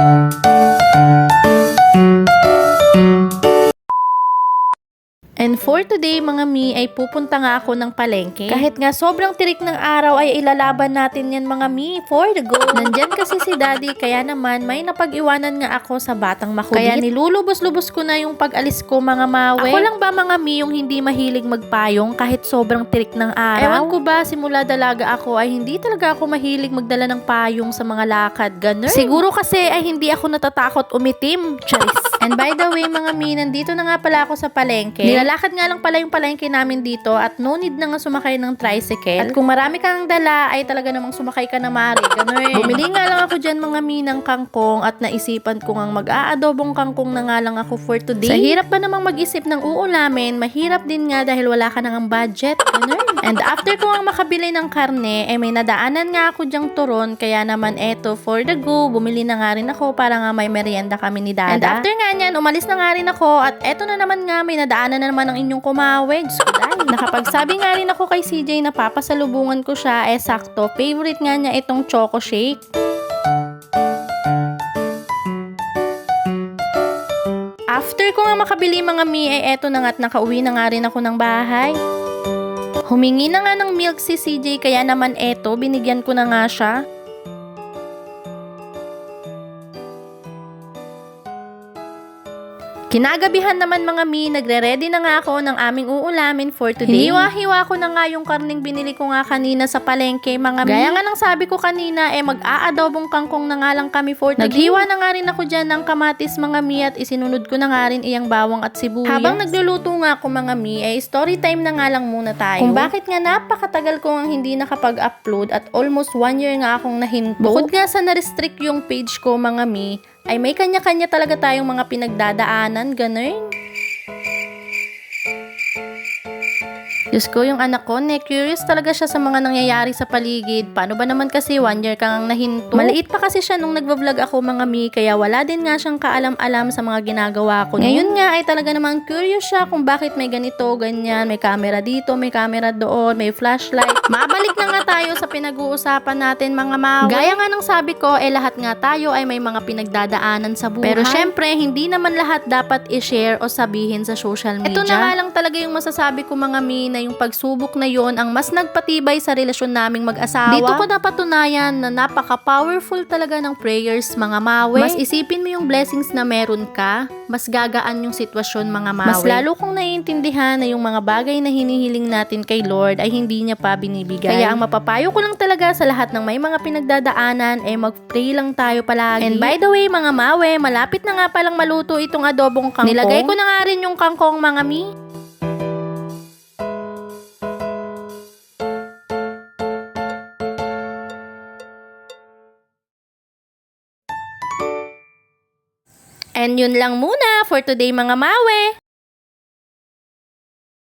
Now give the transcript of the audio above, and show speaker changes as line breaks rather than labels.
And for today mga mi ay pupunta nga ako ng palengke. Kahit nga sobrang tirik ng araw ay ilalaban natin yan mga mi for the go. Nandyan kasi si daddy kaya naman may napag-iwanan nga ako sa batang makulit. Kaya nilulubos-lubos ko na yung pag-alis ko mga mawe. Ako lang ba mga mi yung hindi mahilig magpayong kahit sobrang tirik ng araw? Ewan ko ba simula dalaga ako ay hindi talaga ako mahilig magdala ng payong sa mga lakad. Ganun. Siguro kasi ay hindi ako natatakot umitim. Charis. And by the way mga mi, nandito na nga pala ako sa palengke. Nilalakad nga lang pala yung palengke namin dito at no need na nga sumakay ng tricycle. At kung marami kang dala ay talaga namang sumakay ka na mari. Ganun. Bumili nga lang ako dyan mga mi ng kangkong at naisipan ko nga mag-aadobong kangkong na nga lang ako for today. Sa hirap ba namang mag-isip ng uulamin, mahirap din nga dahil wala ka nang budget. Ganun. And after ko nga makabili ng karne, eh may nadaanan nga ako dyang turon kaya naman eto for the go, bumili na nga rin ako para nga may merienda kami ni Dada. And after nga niyan, umalis na nga rin ako at eto na naman nga may nadaanan na naman ang inyong kumawig. So, dahil nakapagsabi nga rin ako kay CJ na papasalubungan ko siya, eh sakto, favorite nga niya itong choco shake. After ko nga makabili mga mi, eh eto na nga at nakauwi na nga rin ako ng bahay. Humingi na nga ng milk si CJ kaya naman eto, binigyan ko na nga siya. Kinagabihan naman mga mi, nagre-ready na nga ako ng aming uulamin for today. Hiniwa-hiwa ko na nga yung karning binili ko nga kanina sa palengke mga mi. Gaya nga ng sabi ko kanina, eh mag-aadobong kangkong na nga lang kami for today. Naghiwa na nga rin ako dyan ng kamatis mga mi at isinunod ko na nga rin iyang bawang at sibuyas. Habang nagluluto nga ako mga mi, eh story time na nga lang muna tayo. Kung bakit nga napakatagal ko nga hindi nakapag-upload at almost one year nga akong nahinto. Bukod nga sa na-restrict yung page ko mga mi, ay may kanya-kanya talaga tayong mga pinagdadaanan, ganun. Diyos ko, yung anak ko, ne, curious talaga siya sa mga nangyayari sa paligid. Paano ba naman kasi one year kang nahinto? Maliit pa kasi siya nung nagbablog ako mga mi, kaya wala din nga siyang kaalam-alam sa mga ginagawa ko. Ngayon nga ay talaga namang curious siya kung bakit may ganito, ganyan, may camera dito, may camera doon, may flashlight. Mabalik na nga tayo sa pinag-uusapan natin mga mawe. Gaya nga ng sabi ko, eh lahat nga tayo ay may mga pinagdadaanan sa buhay. Pero syempre, hindi naman lahat dapat i-share o sabihin sa social media. Ito na nga lang talaga yung masasabi ko mga mi na yung pagsubok na yon ang mas nagpatibay sa relasyon naming mag-asawa. Dito ko napatunayan na napaka-powerful talaga ng prayers mga mawe. Mas isipin mo yung blessings na meron ka, mas gagaan yung sitwasyon mga mawe. Mas lalo kong naiintindihan na yung mga bagay na hinihiling natin kay Lord ay hindi niya pa binibigay. Kaya ang mapapayo ko lang talaga sa lahat ng may mga pinagdadaanan ay mag-pray lang tayo palagi. And by the way mga mawe, malapit na nga palang maluto itong adobong kangkong. Nilagay ko na nga rin yung kangkong mga mi. And yun lang muna for today mga mawe.